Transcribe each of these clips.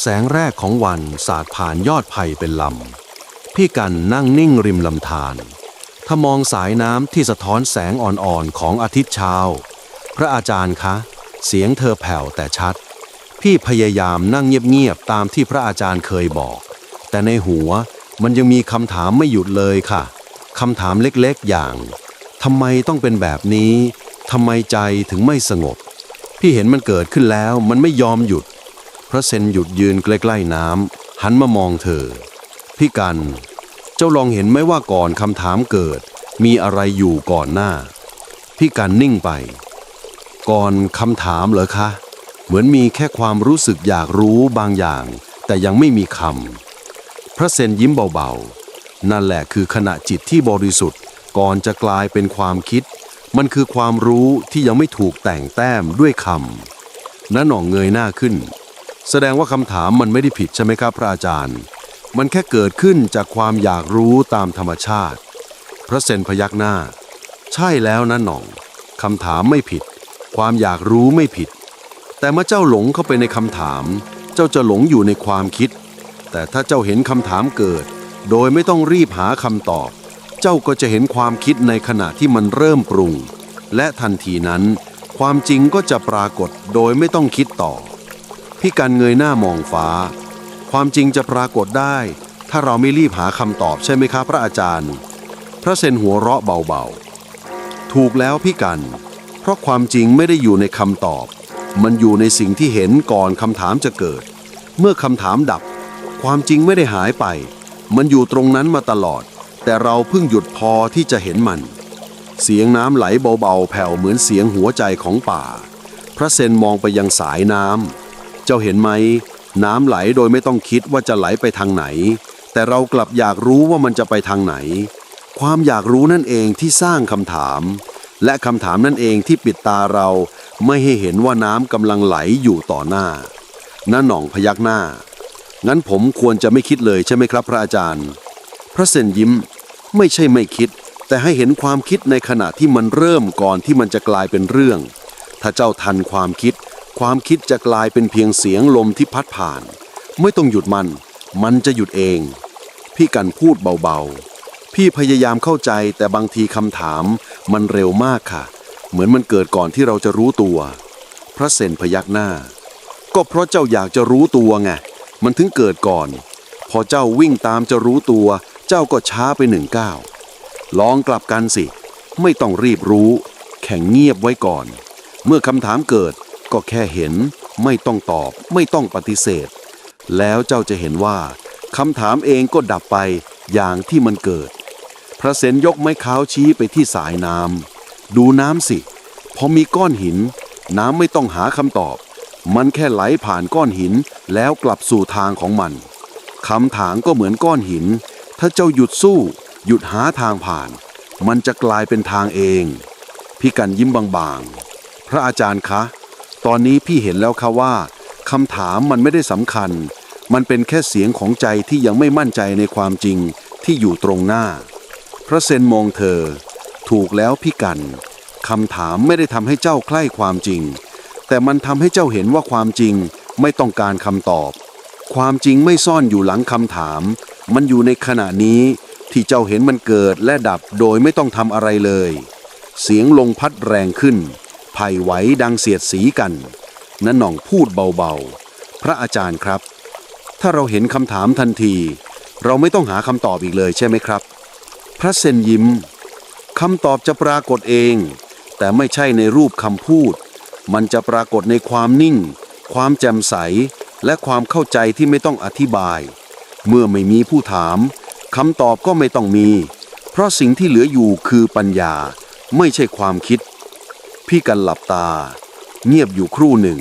แสงแรกของวันสาดผ่านยอดไผ่เป็นลำ พี่กันนั่งนิ่งริมลำธารถ้ามองสายน้ำที่สะท้อนแสงอ่อนๆของอาทิตย์เช้า พระอาจารย์คะ เสียงเธอแผ่วแต่ชัด พี่พยายามนั่งเงียบๆตามที่พระอาจารย์เคยบอก แต่ในหัวมันยังมีคำถามไม่หยุดเลยค่ะคำถามเล็กๆอย่างทำไมต้องเป็นแบบนี้ทำไมใจถึงไม่สงบ พี่เห็นมันเกิดขึ้นแล้วมันไม่ยอมหยุด ระเซนหยุดยืนใกล้ๆน้ำหันมามองเธอ พี่กัน เจ้าลองเห็นไหมว่าก่อนคำถามเกิด มีอะไรอยู่ก่อนหน้า พี่กันนิ่งไป ก่อนคำถามเหรอคะ เหมือนมีแค่ความรู้สึกอยากรู้บางอย่าง แต่ยังไม่มีคำพระเซนยิ้มเบาๆ นั่นแหละคือขณะจิตที่บริสุทธิ์ก่อนจะกลายเป็นความคิด มันคือความรู้ที่ยังไม่ถูกแต่งแต้มด้วยคำน้าหน่องเงยหน้าขึ้น แสดงว่าคำถามมันไม่ได้ผิดใช่ไหมครับพระอาจารย์ มันแค่เกิดขึ้นจากความอยากรู้ตามธรรมชาติ พระเซนพยักหน้า ใช่แล้วนะหน่องคำถามไม่ผิด ความอยากรู้ไม่ผิด แต่เมื่อเจ้าหลงเข้าไปในคำถาม เจ้าจะหลงอยู่ในความคิด แต่ถ้าเจ้าเห็นคำถามเกิด โดยไม่ต้องรีบหาคำตอบ เจ้าก็จะเห็นความคิดในขณะที่มันเริ่มปรุง และทันทีนั้น ความจริงก็จะปรากฏโดยไม่ต้องคิดต่อ พี่กันเงยหน้ามองฟ้า ความจริงจะปรากฏได้ ถ้าเราไม่รีบหาคำตอบใช่ไหมครับพระอาจารย์ พระเซนหัวเราะเบาๆ ถูกแล้วพี่กัน เพราะความจริงไม่ได้อยู่ในคำตอบ มันอยู่ในสิ่งที่เห็นก่อนคำถามจะเกิด เมื่อคำถามดับ ความจริงไม่ได้หายไป มันอยู่ตรงนั้นมาตลอด แต่เราเพิ่งหยุดพอที่จะเห็นมัน เสียงน้ำไหลเบาๆ แผ่วเหมือนเสียงหัวใจของป่า พระเซนมองไปยังสายน้ำ เจ้าเห็นไหม น้ำไหลโดยไม่ต้องคิดว่าจะไหลไปทางไหน แต่เรากลับอยากรู้ว่ามันจะไปทางไหน ความอยากรู้นั่นเองที่สร้างคำถาม และคำถามนั่นเองที่ปิดตาเราไม่ให้เห็นว่าน้ำกำลังไหลอยู่ต่อหน้าน้าหน่องพยักหน้า งั้นผมควรจะไม่คิดเลยใช่ไหมครับ พระอาจารย์ พระเซนยิ้ม ไม่ใช่ไม่คิด แต่ให้เห็นความคิดในขณะที่มันเริ่มก่อนที่มันจะกลายเป็นเรื่อง ถ้าเจ้าทันความคิด ความคิดจะกลายเป็นเพียงเสียงลมที่พัดผ่าน ไม่ต้องหยุดมัน มันจะหยุดเอง พี่กันพูดเบาๆ พี่พยายามเข้าใจแต่บางทีคำถามมันเร็วมากค่ะ เหมือนมันเกิดก่อนที่เราจะรู้ตัว พระเซนพยักหน้า ก็เพราะเจ้าอยากจะรู้ตัวไง มันถึงเกิดก่อน พอเจ้าวิ่งตามจะรู้ตัว เจ้าก็ช้าไปหนึ่งก้าวลองกลับกันสิ ไม่ต้องรีบรู้ แข่งเงียบไว้ก่อน เมื่อคำถามเกิด ก็แค่เห็น ไม่ต้องตอบ ไม่ต้องปฏิเสธ แล้วเจ้าจะเห็นว่าคำถามเองก็ดับไปอย่างที่มันเกิด พระเซนยกไม้เท้าชี้ไปที่สายน้ำดูน้ำสิ พอมีก้อนหิน น้ำไม่ต้องหาคำตอบ มันแค่ไหลผ่านก้อนหินแล้วกลับสู่ทางของมันคำถามก็เหมือนก้อนหิน ถ้าเจ้าหยุดสู้ หยุดหาทางผ่าน มันจะกลายเป็นทางเอง พี่กันยิ้มบางๆ พระอาจารย์คะ ตอนนี้พี่เห็นแล้วค่ะว่าคำถามมันไม่ได้สำคัญ มันเป็นแค่เสียงของใจที่ยังไม่มั่นใจในความจริงที่อยู่ตรงหน้า พระเซนมองเธอ ถูกแล้วพี่กันคำถามไม่ได้ทำให้เจ้าใคร่ความจริง แต่มันทำให้เจ้าเห็นว่าความจริงไม่ต้องการคำตอบ ความจริงไม่ซ่อนอยู่หลังคำถาม มันอยู่ในขณะนี้ที่เจ้าเห็นมันเกิดและดับโดยไม่ต้องทำอะไรเลย เสียงลงพัดแรงขึ้น ไผ่ไหวดังเสียดสีกันนันหน่องพูดเบาๆ พระอาจารย์ครับ ถ้าเราเห็นคำถามทันที เราไม่ต้องหาคำตอบอีกเลยใช่ไหมครับ พระเซนยิ้มคำตอบจะปรากฏเอง แต่ไม่ใช่ในรูปคำพูด มันจะปรากฏในความนิ่ง ความแจ่มใส และความเข้าใจที่ไม่ต้องอธิบาย เมื่อไม่มีผู้ถามคำตอบก็ไม่ต้องมี เพราะสิ่งที่เหลืออยู่คือปัญญา ไม่ใช่ความคิด พี่กันหลับตา เงียบอยู่ครู่หนึ่ง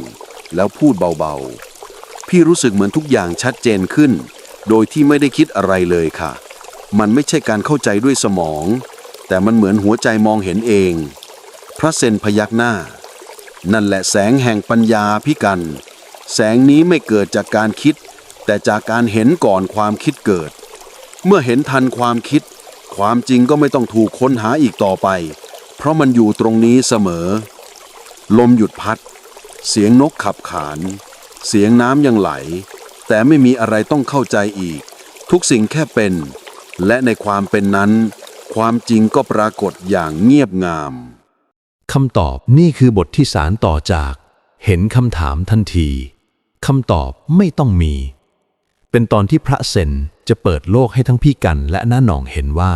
แล้วพูดเบาๆ พี่รู้สึกเหมือนทุกอย่างชัดเจนขึ้น โดยที่ไม่ได้คิดอะไรเลยค่ะ มันไม่ใช่การเข้าใจด้วยสมอง แต่มันเหมือนหัวใจมองเห็นเอง พระเซนพยักหน้า นั่นแหละแสงแห่งปัญญาพี่กัน แสงนี้ไม่เกิดจากการคิด แต่จากการเห็นก่อนความคิดเกิด เมื่อเห็นทันความคิด ความจริงก็ไม่ต้องถูกค้นหาอีกต่อไป ราะมันอยู่ตรงนี้เสมอ ลมหยุดพัด เสียงนกขับขาน เสียงน้ำยังไหล แต่ไม่มีอะไรต้องเข้าใจอีก ทุกสิ่งแค่เป็น และในความเป็นนั้น ความจริงก็ปรากฏอย่างเงียบงามคำตอบนี่คือบทที่สารต่อจาก เห็นคำถามทันทีคำตอบไม่ต้องมี เป็นตอนที่พระเซนจะเปิดโลกให้ทั้งพี่กันและน้าหนองเห็นว่า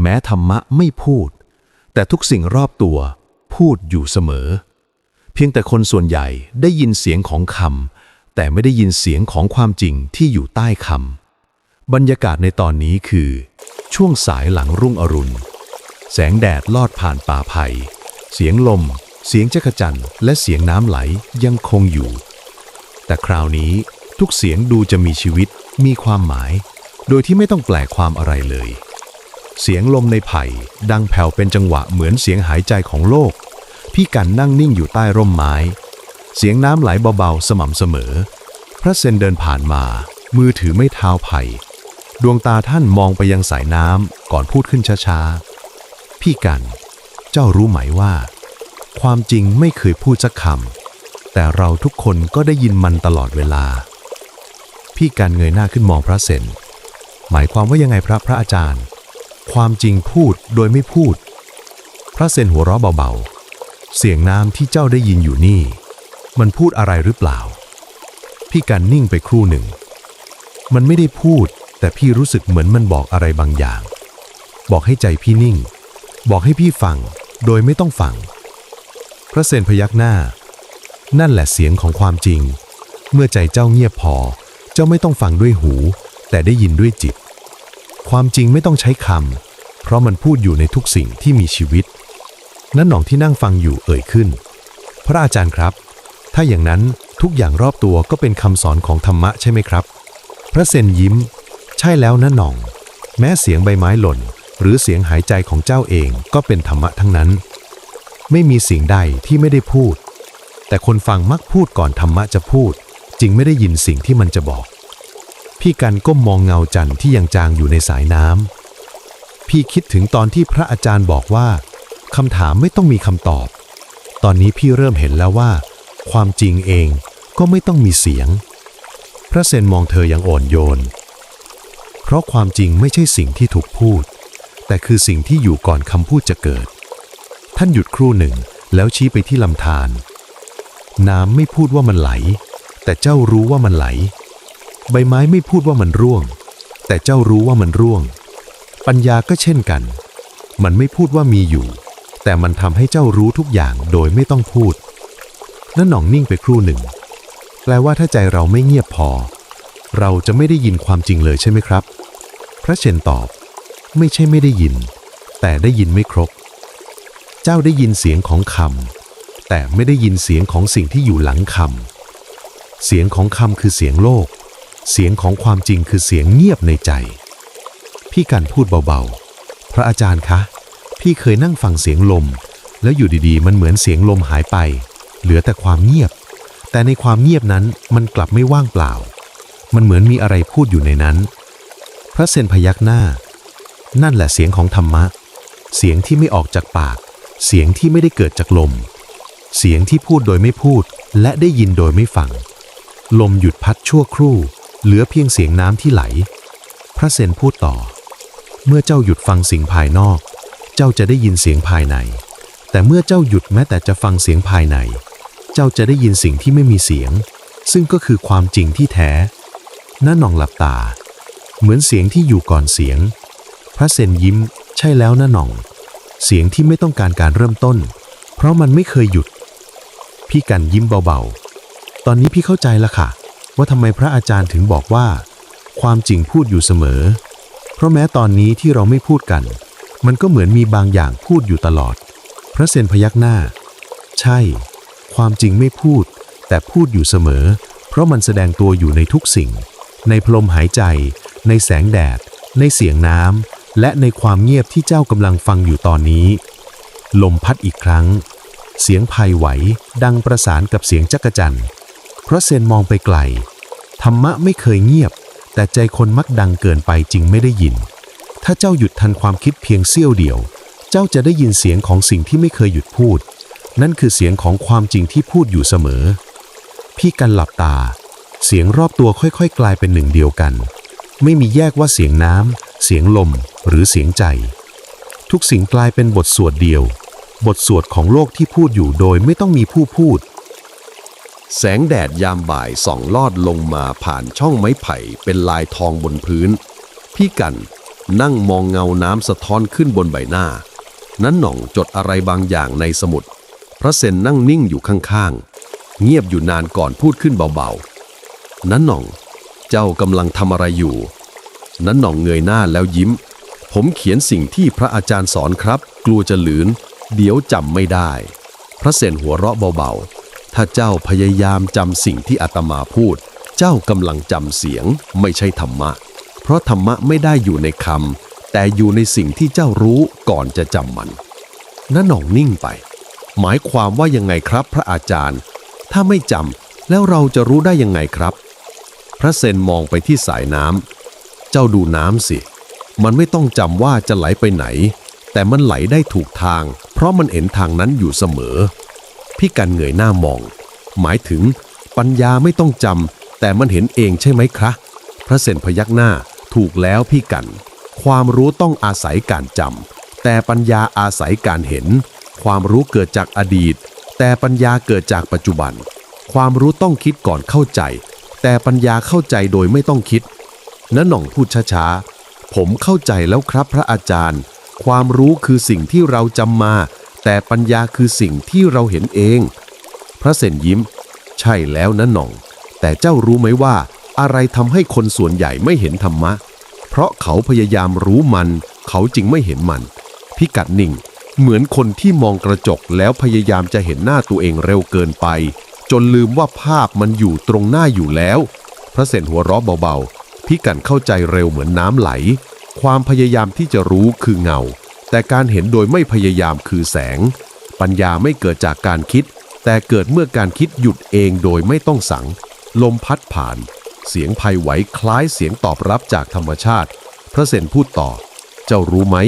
แม้ธรรมะไม่พูด แต่ทุกสิ่งรอบตัวพูดอยู่เสมอ เพียงแต่คนส่วนใหญ่ได้ยินเสียงของคำแต่ไม่ได้ยินเสียงของความจริงที่อยู่ใต้คำบรรยากาศในตอนนี้คือ ช่วงสายหลังรุ่งอรุณ แสงแดดลอดผ่านป่าไผ่เสียงลม เสียงจักรจั่นและเสียงน้ำไหลยังคงอยู่ แต่คราวนี้ทุกเสียงดูจะมีชีวิตมีความหมาย โดยที่ไม่ต้องแปลความอะไรเลย เสียงลมในไผ่ดังแผ่วเป็นจังหวะเหมือนเสียงหายใจของโลก พี่กันนั่งนิ่งอยู่ใต้ร่มไม้ เสียงน้ำไหลเบาๆ สม่ำเสมอ พระเซนเดินผ่านมา มือถือไม่เท้าไผ่ ดวงตาท่านมองไปยังสายน้ำก่อนพูดขึ้นช้าๆ พี่กัน เจ้ารู้ไหมว่า ความจริงไม่เคยพูดสักคำแต่เราทุกคนก็ได้ยินมันตลอดเวลา พี่กันเงยหน้าขึ้นมองพระเซนหมายความว่ายังไงพระพระอาจารย์ ความจริงพูดโดยไม่พูด พระเซนหัวเราะเบาๆ เสียงน้ำที่เจ้าได้ยินอยู่นี่ มันพูดอะไรหรือเปล่า พี่กันนิ่งไปครู่หนึ่ง มันไม่ได้พูด แต่พี่รู้สึกเหมือนมันบอกอะไรบางอย่าง บอกให้ใจพี่นิ่ง บอกให้พี่ฟัง โดยไม่ต้องฟัง พระเซนพยักหน้า นั่นแหละเสียงของความจริง เมื่อใจเจ้าเงียบพอ เจ้าไม่ต้องฟังด้วยหู แต่ได้ยินด้วยจิต ความจริงไม่ต้องใช้คำ เพราะมันพูดอยู่ในทุกสิ่งที่มีชีวิต นั่นหนองที่นั่งฟังอยู่เอ่ยขึ้น พระอาจารย์ครับ ถ้าอย่างนั้นทุกอย่างรอบตัวก็เป็นคำสอนของธรรมะใช่ไหมครับ พระเซนยิ้ม ใช่แล้วนะหน่อง แม้เสียงใบไม้หล่น หรือเสียงหายใจของเจ้าเองก็เป็นธรรมะทั้งนั้น ไม่มีสิ่งใดที่ไม่ได้พูด แต่คนฟังมักพูดก่อนธรรมะจะพูด จึงไม่ได้ยินสิ่งที่มันจะบอก พี่กันก้มมองเงาจันทร์ที่ยังจางอยู่ในสายน้ำ พี่คิดถึงตอนที่พระอาจารย์บอกว่าคำถามไม่ต้องมีคำตอบ ตอนนี้พี่เริ่มเห็นแล้วว่า ความจริงเองก็ไม่ต้องมีเสียง พระเซนมองเธออย่างอ่อนโยน เพราะความจริงไม่ใช่สิ่งที่ถูกพูด แต่คือสิ่งที่อยู่ก่อนคำพูดจะเกิด ท่านหยุดครู่หนึ่งแล้วชี้ไปที่ลำธารน้ำไม่พูดว่ามันไหล แต่เจ้ารู้ว่ามันไหล ใบไม้ไม่พูดว่ามันร่วง แต่เจ้ารู้ว่ามันร่วง ปัญญาก็เช่นกัน มันไม่พูดว่ามีอยู่ แต่มันทำให้เจ้ารู้ทุกอย่างโดยไม่ต้องพูดนั่นหน่องนิ่งไปครู่หนึ่ง แปลว่าถ้าใจเราไม่เงียบพอ เราจะไม่ได้ยินความจริงเลยใช่ไหมครับ พระเชนตอบ ไม่ใช่ไม่ได้ยิน แต่ได้ยินไม่ครบ เจ้าได้ยินเสียงของคำแต่ไม่ได้ยินเสียงของสิ่งที่อยู่หลังคำเสียงของคำคือเสียงโลก เสียงของความจริงคือเสียงเงียบในใจ พี่กันพูดเบาๆ พระอาจารย์คะ พี่เคยนั่งฟังเสียงลม แล้วอยู่ดีๆ มันเหมือนเสียงลมหายไป เหลือแต่ความเงียบ แต่ในความเงียบนั้นมันกลับไม่ว่างเปล่า มันเหมือนมีอะไรพูดอยู่ในนั้น พระเซนพยักหน้า นั่นแหละเสียงของธรรมะ เสียงที่ไม่ออกจากปาก เสียงที่ไม่ได้เกิดจากลม เสียงที่พูดโดยไม่พูดและได้ยินโดยไม่ฟัง ลมหยุดพัดชั่วครู่ เหลือเพียงเสียงน้ำที่ไหล พระเซนพูดต่อ เมื่อเจ้าหยุดฟังสิ่งภายนอก เจ้าจะได้ยินเสียงภายใน แต่เมื่อเจ้าหยุดแม้แต่จะฟังเสียงภายใน เจ้าจะได้ยินสิ่งที่ไม่มีเสียง ซึ่งก็คือความจริงที่แท้น้าหนองหลับตา เหมือนเสียงที่อยู่ก่อนเสียง พระเซนยิ้ม ใช่แล้วนะหน่อง เสียงที่ไม่ต้องการการเริ่มต้น เพราะมันไม่เคยหยุด พี่กันยิ้มเบาๆ ตอนนี้พี่เข้าใจแล้วค่ะ ว่าทำไมพระอาจารย์ถึงบอกว่า ความจริงพูดอยู่เสมอ เพราะแม้ตอนนี้ที่เราไม่พูดกัน มันก็เหมือนมีบางอย่างพูดอยู่ตลอด พระเซนพยักหน้า ใช่ ความจริงไม่พูด แต่พูดอยู่เสมอ เพราะมันแสดงตัวอยู่ในทุกสิ่ง ในพลมหายใจ ในแสงแดด ในเสียงน้ำและในความเงียบที่เจ้ากำลังฟังอยู่ตอนนี้ ลมพัดอีกครั้ง เสียงไพไหว ดังประสานกับเสียงจักจั่น เพราะเซนมองไปไกล ธรรมะไม่เคยเงียบ แต่ใจคนมักดังเกินไปจริงไม่ได้ยิน ถ้าเจ้าหยุดทันความคิดเพียงเสี้ยวเดียว เจ้าจะได้ยินเสียงของสิ่งที่ไม่เคยหยุดพูด นั่นคือเสียงของความจริงที่พูดอยู่เสมอ พี่กันหลับตา เสียงรอบตัวค่อยๆ กลายเป็นหนึ่งเดียวกัน ไม่มีแยกว่าเสียงน้ำเสียงลม หรือเสียงใจ ทุกสิ่งกลายเป็นบทสวดเดียว บทสวดของโลกที่พูดอยู่โดยไม่ต้องมีผู้พูด แสงแดดยามบ่ายส่องลอดลงมาผ่านช่องไม้ไผ่เป็นลายทองบนพื้น พี่กันนั่งมองเงาน้ำสะท้อนขึ้นบนใบหน้า นั้นหน่องจดอะไรบางอย่างในสมุด พระเซนนั่งนิ่งอยู่ข้างๆ เงียบอยู่นานก่อนพูดขึ้นเบาๆ นั้นหน่อง เจ้ากำลังทำอะไรอยู่ นั้นหน่องเงยหน้าแล้วยิ้ม ผมเขียนสิ่งที่พระอาจารย์สอนครับ กลัวจะหลืน เดี๋ยวจำไม่ได้ พระเซนหัวเราะเบาๆ ถ้าเจ้าพยายามจำสิ่งที่อาตมาพูด เจ้ากำลังจำเสียงไม่ใช่ธรรมะ เพราะธรรมะไม่ได้อยู่ในคำแต่อยู่ในสิ่งที่เจ้ารู้ก่อนจะจำมันน้าหน่องนิ่งไป หมายความว่ายังไงครับพระอาจารย์ ถ้าไม่จำแล้วเราจะรู้ได้ยังไงครับ พระเซนมองไปที่สายน้ำเจ้าดูน้ำสิ มันไม่ต้องจำว่าจะไหลไปไหน แต่มันไหลได้ถูกทาง เพราะมันเห็นทางนั้นอยู่เสมอ พี่กันเงยหน้ามอง หมายถึง ปัญญาไม่ต้องจำแต่มันเห็นเองใช่ไหมครับพระเซนพยักหน้าถูกแล้วพี่กัน ความรู้ต้องอาศัยการจำแต่ปัญญาอาศัยการเห็น ความรู้เกิดจากอดีต แต่ปัญญาเกิดจากปัจจุบัน ความรู้ต้องคิดก่อนเข้าใจ แต่ปัญญาเข้าใจโดยไม่ต้องคิดน้าหน่องพูดช้าๆผมเข้าใจแล้วครับพระอาจารย์ ความรู้คือสิ่งที่เราจำมา แต่ปัญญาคือสิ่งที่เราเห็นเอง พระเซนยิ้ม ใช่แล้วนะหน่อง แต่เจ้ารู้ไหมว่า อะไรทำให้คนส่วนใหญ่ไม่เห็นธรรมะ เพราะเขาพยายามรู้มัน เขาจึงไม่เห็นมัน พิกัดนิ่ง เหมือนคนที่มองกระจกแล้วพยายามจะเห็นหน้าตัวเองเร็วเกินไป จนลืมว่าภาพมันอยู่ตรงหน้าอยู่แล้ว พระเซนหัวเราะเบาๆ พิกันเข้าใจเร็วเหมือนน้ำไหล ความพยายามที่จะรู้คือเงา แต่การเห็นโดยไม่พยายามคือแสง ปัญญาไม่เกิดจากการคิด แต่เกิดเมื่อการคิดหยุดเองโดยไม่ต้องสั่ง ลมพัดผ่าน เสียงภัยไหวคล้ายเสียงตอบรับจากธรรมชาติ พระเซนพูดต่อ เจ้ารู้ไหม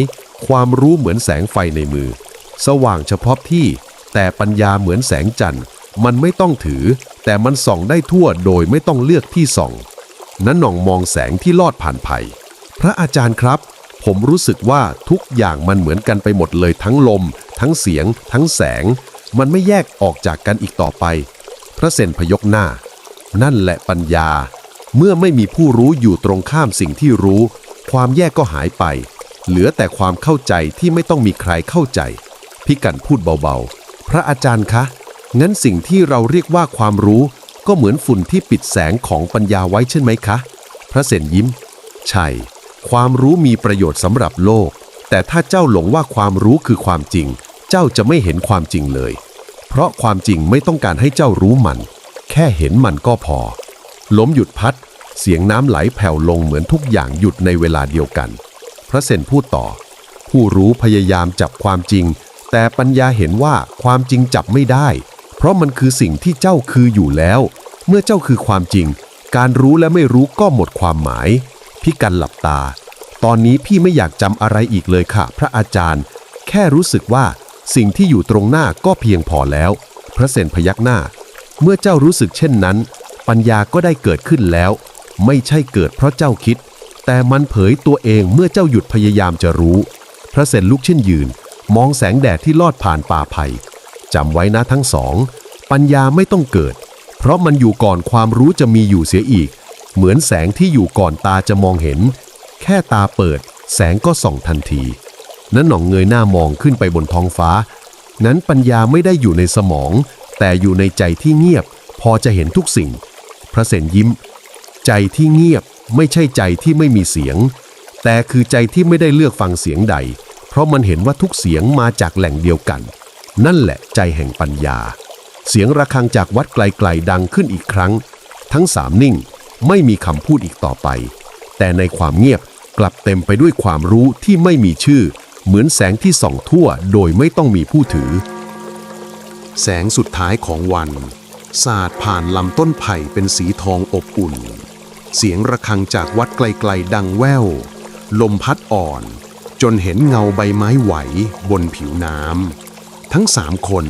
ความรู้เหมือนแสงไฟในมือ สว่างเฉพาะที่ แต่ปัญญาเหมือนแสงจันทร์ มันไม่ต้องถือ แต่มันส่องได้ทั่วโดยไม่ต้องเลือกที่ส่องนั้นหน่องมองแสงที่ลอดผ่านไผ่พระอาจารย์ครับ ผมรู้สึกว่าทุกอย่างมันเหมือนกันไปหมดเลยทั้งลม ทั้งเสียง ทั้งแสง มันไม่แยกออกจากกันอีกต่อไป พระเซนพยกหน้า นั่นแหละปัญญา เมื่อไม่มีผู้รู้อยู่ตรงข้ามสิ่งที่รู้ ความแยกก็หายไป เหลือแต่ความเข้าใจที่ไม่ต้องมีใครเข้าใจ พี่กันพูดเบาๆ พระอาจารย์คะงั้นสิ่งที่เราเรียกว่าความรู้ ก็เหมือนฝุ่นที่ปิดแสงของปัญญาไว้ใช่ไหมคะ พระเซนยิ้ม ใช่ ความรู้มีประโยชน์สำหรับโลก แต่ถ้าเจ้าหลงว่าความรู้คือความจริง เจ้าจะไม่เห็นความจริงเลย เพราะความจริงไม่ต้องการให้เจ้ารู้มัน แค่เห็นมันก็พอลมหยุดพัด เสียงน้ำไหลแผ่วลงเหมือนทุกอย่างหยุดในเวลาเดียวกัน พระเซนพูดต่อ ผู้รู้พยายามจับความจริง แต่ปัญญาเห็นว่าความจริงจับไม่ได้ เพราะมันคือสิ่งที่เจ้าคืออยู่แล้ว เมื่อเจ้าคือความจริง การรู้และไม่รู้ก็หมดความหมาย พี่กันหลับตา ตอนนี้พี่ไม่อยากจำอะไรอีกเลยค่ะ พระอาจารย์ แค่รู้สึกว่าสิ่งที่อยู่ตรงหน้าก็เพียงพอแล้ว พระเซนพยักหน้า เมื่อเจ้ารู้สึกเช่นนั้น ปัญญาก็ได้เกิดขึ้นแล้ว ไม่ใช่เกิดเพราะเจ้าคิด แต่มันเผยตัวเองเมื่อเจ้าหยุดพยายามจะรู้ พระเซนลุกขึ้นยืน มองแสงแดดที่ลอดผ่านป่าไผ่จำไว้นะทั้งสอง ปัญญาไม่ต้องเกิด เพราะมันอยู่ก่อนความรู้จะมีอยู่เสียอีก เหมือนแสงที่อยู่ก่อนตาจะมองเห็น แค่ตาเปิด แสงก็ส่องทันที นั้นหน่องเงยหน้ามองขึ้นไปบนท้องฟ้า นั้นปัญญาไม่ได้อยู่ในสมอง แต่อยู่ในใจที่เงียบ พอจะเห็นทุกสิ่ง พระเสนยิ้ม ใจที่เงียบไม่ใช่ใจที่ไม่มีเสียง แต่คือใจที่ไม่ได้เลือกฟังเสียงใด เพราะมันเห็นว่าทุกเสียงมาจากแหล่งเดียวกัน นั่นแหละใจแห่งปัญญา เสียงระฆังจากวัดไกลๆดังขึ้นอีกครั้ง ทั้งสามนิ่ง ไม่มีคำพูดอีกต่อไป แต่ในความเงียบกลับเต็มไปด้วยความรู้ที่ไม่มีชื่อ เหมือนแสงที่ส่องทั่วโดยไม่ต้องมีผู้ถือ แสงสุดท้ายของวัน สาดผ่านลำต้นไผ่เป็นสีทองอบอุ่น เสียงระฆังจากวัดไกลๆดังแว่ว ลมพัดอ่อน จนเห็นเงาใบไม้ไหวบนผิวน้ำทั้งสามคน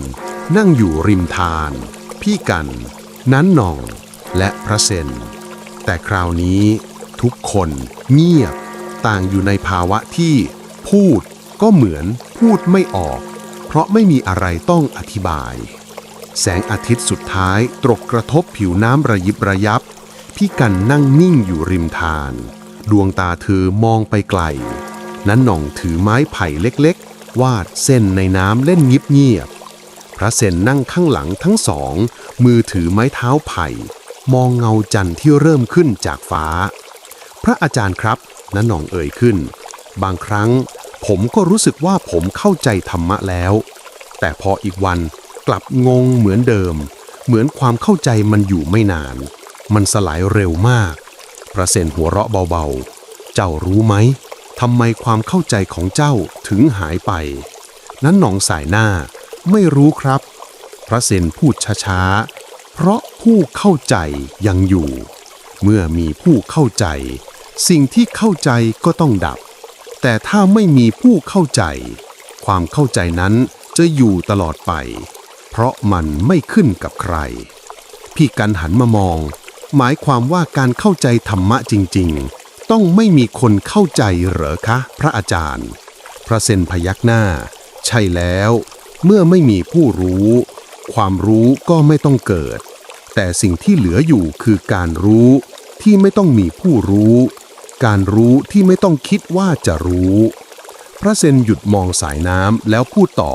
นั่งอยู่ริมทาน พี่กัน นั้นนอง และพระเซน แต่คราวนี้ทุกคนเงียบต่างอยู่ในภาวะที่พูดก็เหมือนพูดไม่ออก เพราะไม่มีอะไรต้องอธิบาย แสงอาทิตย์สุดท้ายตกกระทบผิวน้ำระยิบระยับ พี่กันนั่งนิ่งอยู่ริมทาน ดวงตาเธอมองไปไกล นั้นหน่องถือไม้ไผ่เล็กๆ วาดเส้นในน้ำเล่นยิบเงียบๆพระเซนนั่งข้างหลังทั้งสอง มือถือไม้เท้าไผ่ มองเงาจันทร์ที่เริ่มขึ้นจากฟ้า พระอาจารย์ครับนันหน่องเอ่ยขึ้น บางครั้งผมก็รู้สึกว่าผมเข้าใจธรรมะแล้ว แต่พออีกวันกลับงงเหมือนเดิม เหมือนความเข้าใจมันอยู่ไม่นาน มันสลายเร็วมาก พระเซนหัวเราะเบาๆ เจ้ารู้ไหมทำไมความเข้าใจของเจ้าถึงหายไป นั้นหนองสายหน้า ไม่รู้ครับ พระเซนพูดช้าๆ เพราะ ผู้เข้าใจยังอยู่ เมื่อมีผู้เข้าใจ สิ่งที่เข้าใจก็ต้องดับ แต่ถ้าไม่มีผู้เข้าใจ ความเข้าใจนั้นจะอยู่ตลอดไป เพราะมันไม่ขึ้นกับใคร พี่กันหันมามอง หมายความว่าการเข้าใจธรรมะจริง ๆ ต้องไม่มีคนเข้าใจเหรอคะ พระอาจารย์ พระเซนพยักหน้า ใช่แล้ว เมื่อไม่มีผู้รู้ ความรู้ก็ไม่ต้องเกิด แต่สิ่งที่เหลืออยู่คือการรู้ที่ไม่ต้องมีผู้รู้ การรู้ที่ไม่ต้องคิดว่าจะรู้ พระเซนหยุดมองสายน้ำแล้วพูดต่อ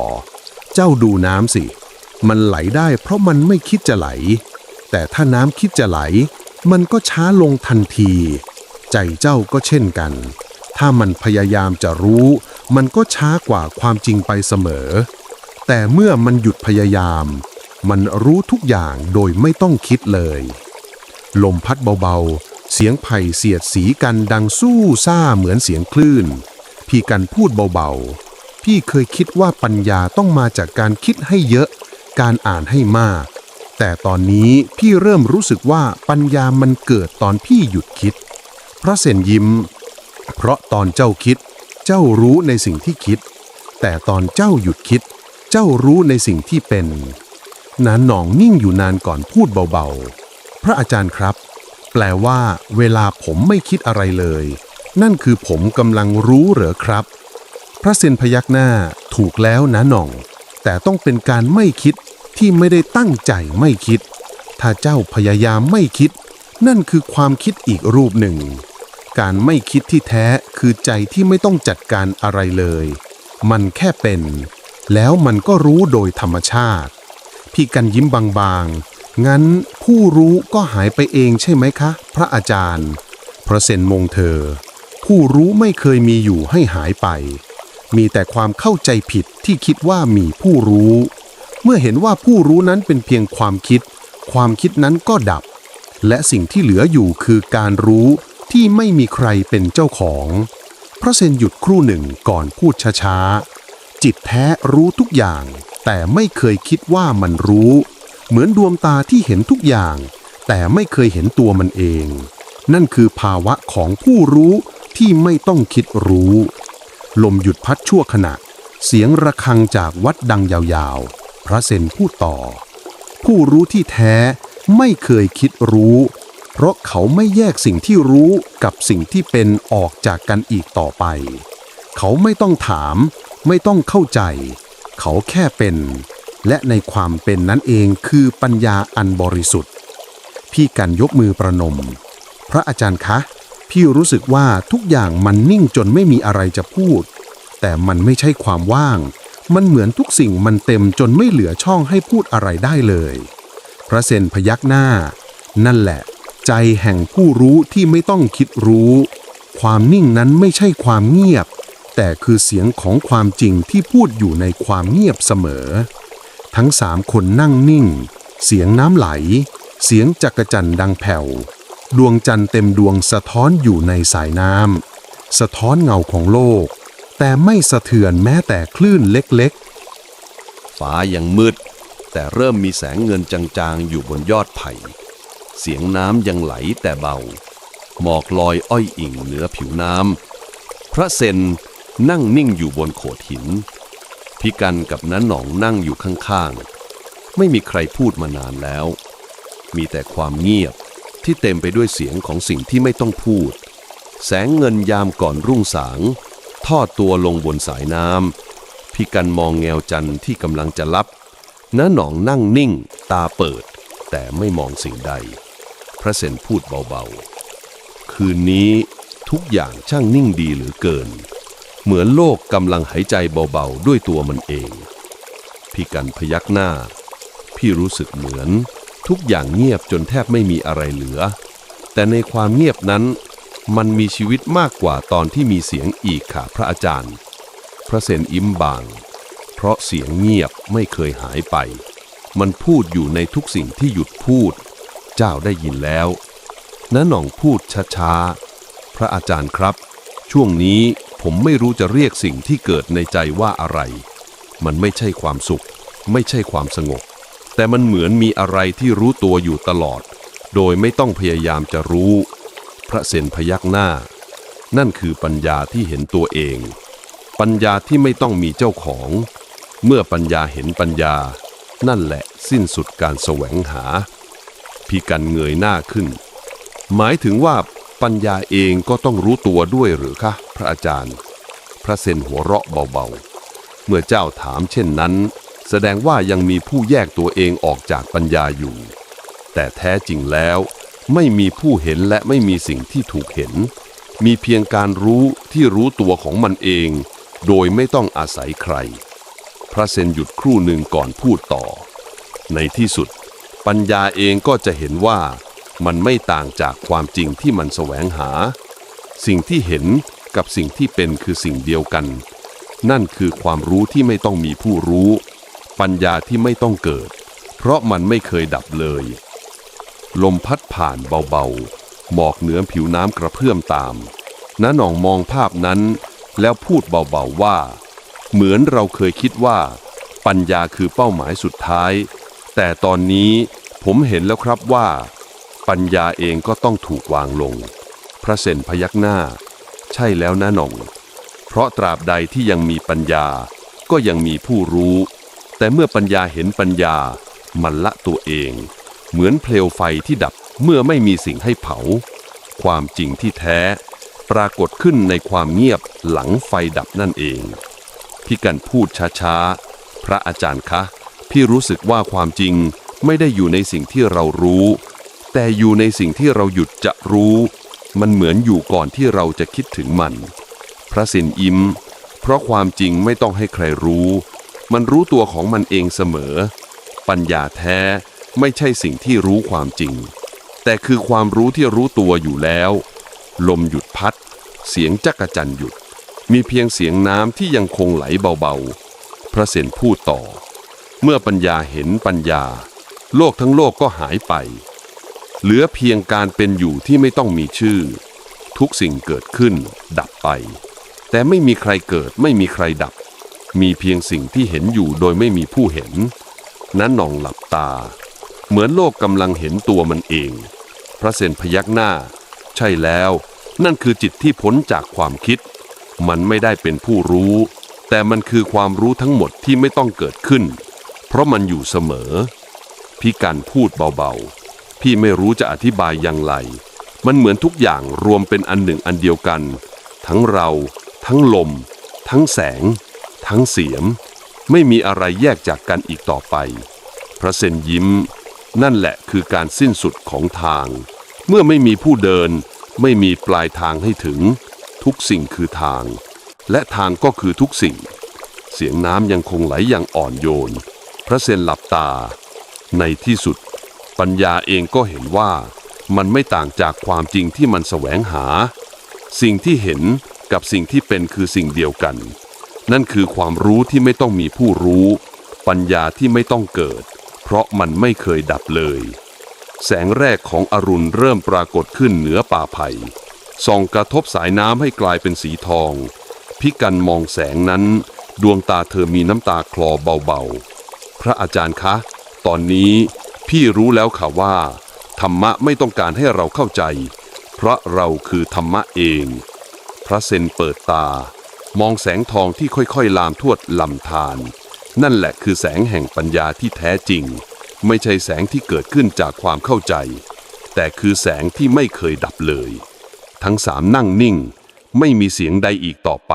เจ้าดูน้ำสิ มันไหลได้เพราะมันไม่คิดจะไหล แต่ถ้าน้ำคิดจะไหล มันก็ช้าลงทันที ใจเจ้าก็เช่นกัน ถ้ามันพยายามจะรู้ มันก็ช้ากว่าความจริงไปเสมอ แต่เมื่อมันหยุดพยายาม มันรู้ทุกอย่างโดยไม่ต้องคิดเลย ลมพัดเบาๆ เสียงไผ่เสียดสีกันดังสู้ซ่าเหมือนเสียงคลื่น พี่กันพูดเบาๆ พี่เคยคิดว่าปัญญาต้องมาจากการคิดให้เยอะ การอ่านให้มาก แต่ตอนนี้พี่เริ่มรู้สึกว่าปัญญามันเกิดตอนพี่หยุดคิด พระเซนยิ้ม เพราะตอนเจ้าคิด เจ้ารู้ในสิ่งที่คิด แต่ตอนเจ้าหยุดคิด เจ้ารู้ในสิ่งที่เป็น นานหนองนิ่งอยู่นานก่อนพูดเบาๆ พระอาจารย์ครับ แปลว่า เวลาผมไม่คิดอะไรเลย นั่นคือผมกำลังรู้เหรอครับ พระเซนพยักหน้าถูกแล้วนะหน่อง แต่ต้องเป็นการไม่คิดที่ไม่ได้ตั้งใจไม่คิด ถ้าเจ้าพยายามไม่คิด นั่นคือความคิดอีกรูปหนึ่ง การไม่คิดที่แท้คือใจที่ไม่ต้องจัดการอะไรเลย มันแค่เป็น แล้วมันก็รู้โดยธรรมชาติ พี่กันยิ้มบางๆ งั้นผู้รู้ก็หายไปเองใช่ไหมคะ พระอาจารย์ พระเซนมงเธอ ผู้รู้ไม่เคยมีอยู่ให้หายไป มีแต่ความเข้าใจผิดที่คิดว่ามีผู้รู้ เมื่อเห็นว่าผู้รู้นั้นเป็นเพียงความคิด ความคิดนั้นก็ดับ และสิ่งที่เหลืออยู่คือการรู้ที่ไม่มีใครเป็นเจ้าของ พระเซนหยุดครู่หนึ่งก่อนพูดช้าๆ จิตแท้รู้ทุกอย่าง แต่ไม่เคยคิดว่ามันรู้ เหมือนดวงตาที่เห็นทุกอย่าง แต่ไม่เคยเห็นตัวมันเอง นั่นคือภาวะของผู้รู้ที่ไม่ต้องคิดรู้ ลมหยุดพัดชั่วขณะ เสียงระฆังจากวัดดังยาวๆ พระเซนพูดต่อ ผู้รู้ที่แท้ไม่เคยคิดรู้ เพราะเขาไม่แยกสิ่งที่รู้กับสิ่งที่เป็นออกจากกันอีกต่อไป เขาไม่ต้องถาม ไม่ต้องเข้าใจ เขาแค่เป็น และในความเป็นนั้นเองคือปัญญาอันบริสุทธิ์ พี่กันยกมือประนม พระอาจารย์คะ พี่รู้สึกว่าทุกอย่างมันนิ่งจนไม่มีอะไรจะพูด แต่มันไม่ใช่ความว่าง มันเหมือนทุกสิ่งมันเต็มจนไม่เหลือช่องให้พูดอะไรได้เลย พระเซนพยักหน้า นั่นแหละ ใจแห่งผู้รู้ที่ไม่ต้องคิดรู้ ความนิ่งนั้นไม่ใช่ความเงียบ แต่คือเสียงของความจริงที่พูดอยู่ในความเงียบเสมอ ทั้งสามคนนั่งนิ่ง เสียงน้ำไหล เสียงจักรจันดังแผ่ว ดวงจันทร์เต็มดวงสะท้อนอยู่ในสายน้ำสะท้อนเงาของโลก แต่ไม่สะเทือนแม้แต่คลื่นเล็กๆ ฟ้ายังมืด แต่เริ่มมีแสงเงินจางๆ อยู่บนยอดไผ่เสียงน้ำยังไหลแต่เบา หมอกลอยอ้อยอิ่งเหนือผิวน้ำพระเซน นั่งนิ่งอยู่บนโขดหิน พิกันกับน้าหนองนั่งอยู่ข้างๆ ไม่มีใครพูดมานานแล้ว มีแต่ความเงียบที่เต็มไปด้วยเสียงของสิ่งที่ไม่ต้องพูด แสงเงินยามก่อนรุ่งสาง ทอดตัวลงบนสายน้ำพี่กันมองแงวจันทร์ที่กำลังจะลับน้าหนองนั่งนิ่ง ตาเปิด แต่ไม่มองสิ่งใด พระเซนพูดเบาๆ คืนนี้ทุกอย่างช่างนิ่งดีเหลือเกิน เหมือนโลกกำลังหายใจเบาๆด้วยตัวมันเอง พี่กันพยักหน้า พี่รู้สึกเหมือน ทุกอย่างเงียบจนแทบไม่มีอะไรเหลือ แต่ในความเงียบนั้น มันมีชีวิตมากกว่าตอนที่มีเสียงอีกค่ะพระอาจารย์ พระเซนอิมบาง เพราะเสียงเงียบไม่เคยหายไป มันพูดอยู่ในทุกสิ่งที่หยุดพูด เจ้าได้ยินแล้วน้าหน่องพูดช้าๆพระอาจารย์ครับ ช่วงนี้ ผมไม่รู้จะเรียกสิ่งที่เกิดในใจว่าอะไร มันไม่ใช่ความสุข ไม่ใช่ความสงบ แต่มันเหมือนมีอะไรที่รู้ตัวอยู่ตลอด โดยไม่ต้องพยายามจะรู้ พระเซนพยักหน้า นั่นคือปัญญาที่เห็นตัวเอง ปัญญาที่ไม่ต้องมีเจ้าของ เมื่อปัญญาเห็นปัญญา นั่นแหละสิ้นสุดการแสวงหา พี่กันเงยหน้าขึ้น หมายถึงว่า ปัญญาเองก็ต้องรู้ตัวด้วยหรือคะพระอาจารย์ พระเซนหัวเราะเบาๆ เมื่อเจ้าถามเช่นนั้น แสดงว่ายังมีผู้แยกตัวเองออกจากปัญญาอยู่ แต่แท้จริงแล้วไม่มีผู้เห็นและไม่มีสิ่งที่ถูกเห็น มีเพียงการรู้ที่รู้ตัวของมันเอง โดยไม่ต้องอาศัยใคร พระเซนหยุดครู่หนึ่งก่อนพูดต่อ ในที่สุด ปัญญาเองก็จะเห็นว่า มันไม่ต่างจากความจริงที่มันแสวงหา สิ่งที่เห็นกับสิ่งที่เป็นคือสิ่งเดียวกัน นั่นคือความรู้ที่ไม่ต้องมีผู้รู้ ปัญญาที่ไม่ต้องเกิด เพราะมันไม่เคยดับเลย ลมพัดผ่านเบาๆ หมอกเหนือผิวน้ำกระเพื่อมตามน้าหน่องมองภาพนั้น แล้วพูดเบาๆว่า เหมือนเราเคยคิดว่า ปัญญาคือเป้าหมายสุดท้าย แต่ตอนนี้ผมเห็นแล้วครับว่า ปัญญาเองก็ต้องถูกวางลง พระเซนพยักหน้า ใช่แล้วนะหน่อง เพราะตราบใดที่ยังมีปัญญา ก็ยังมีผู้รู้ แต่เมื่อปัญญาเห็นปัญญา มันละตัวเอง เหมือนเพลวไฟที่ดับเมื่อไม่มีสิ่งให้เผา ความจริงที่แท้ ปรากฏขึ้นในความเงียบหลังไฟดับนั่นเอง พี่กันพูดช้าๆ พระอาจารย์คะ พี่รู้สึกว่าความจริงไม่ได้อยู่ในสิ่งที่เรารู้ แต่อยู่ในสิ่งที่เราหยุดจะรู้ มันเหมือนอยู่ก่อนที่เราจะคิดถึงมัน พระสินอิมเพราะความจริงไม่ต้องให้ใครรู้ มันรู้ตัวของมันเองเสมอ ปัญญาแท้ไม่ใช่สิ่งที่รู้ความจริง แต่คือความรู้ที่รู้ตัวอยู่แล้ว ลมหยุดพัด เสียงจักรจันหยุด มีเพียงเสียงน้ำที่ยังคงไหลเบาๆ พระเซนพูดต่อ เมื่อปัญญาเห็นปัญญา โลกทั้งโลกก็หายไป เหลือเพียงการเป็นอยู่ที่ไม่ต้องมีชื่อ ทุกสิ่งเกิดขึ้น ดับไป แต่ไม่มีใครเกิดไม่มีใครดับ มีเพียงสิ่งที่เห็นอยู่โดยไม่มีผู้เห็น นั้นนองหลับตา เหมือนโลกกำลังเห็นตัวมันเอง พระเซนพยักหน้า ใช่แล้ว นั่นคือจิตที่พ้นจากความคิด มันไม่ได้เป็นผู้รู้ แต่มันคือความรู้ทั้งหมดที่ไม่ต้องเกิดขึ้น เพราะมันอยู่เสมอพี่กันพูดเบาๆ พี่ไม่รู้จะอธิบายอย่างไร มันเหมือนทุกอย่างรวมเป็นอันหนึ่งอันเดียวกัน ทั้งเรา ทั้งลม ทั้งแสง ทั้งเสียงไม่มีอะไรแยกจากกันอีกต่อไป พระเซนยิ้ม นั่นแหละคือการสิ้นสุดของทาง เมื่อไม่มีผู้เดิน ไม่มีปลายทางให้ถึง ทุกสิ่งคือทาง และทางก็คือทุกสิ่ง เสียงน้ำยังคงไหลอย่างอ่อนโยน พระเซนหลับตา ในที่สุด ปัญญาเองก็เห็นว่ามันไม่ต่างจากความจริงที่มันแสวงหา สิ่งที่เห็นกับสิ่งที่เป็นคือสิ่งเดียวกัน นั่นคือความรู้ที่ไม่ต้องมีผู้รู้ ปัญญาที่ไม่ต้องเกิด เพราะมันไม่เคยดับเลย แสงแรกของอรุณเริ่มปรากฏขึ้นเหนือป่าไผ่ส่องกระทบสายน้ำให้กลายเป็นสีทอง พิกันมองแสงนั้น ดวงตาเธอมีน้ำตาคลอเบาๆ พระอาจารย์คะ ตอนนี้ พี่รู้แล้วค่ะว่า ธรรมะไม่ต้องการให้เราเข้าใจ เพราะเราคือธรรมะเอง พระเซนเปิดตา มองแสงทองที่ค่อยๆ ลามทวดลำธารนั่นแหละคือแสงแห่งปัญญาที่แท้จริง ไม่ใช่แสงที่เกิดขึ้นจากความเข้าใจ แต่คือแสงที่ไม่เคยดับเลย ทั้งสามนั่งนิ่ง ไม่มีเสียงใดอีกต่อไป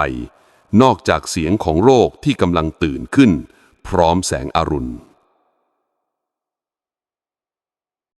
นอกจากเสียงของโรคที่กำลังตื่นขึ้น พร้อมแสงอรุณ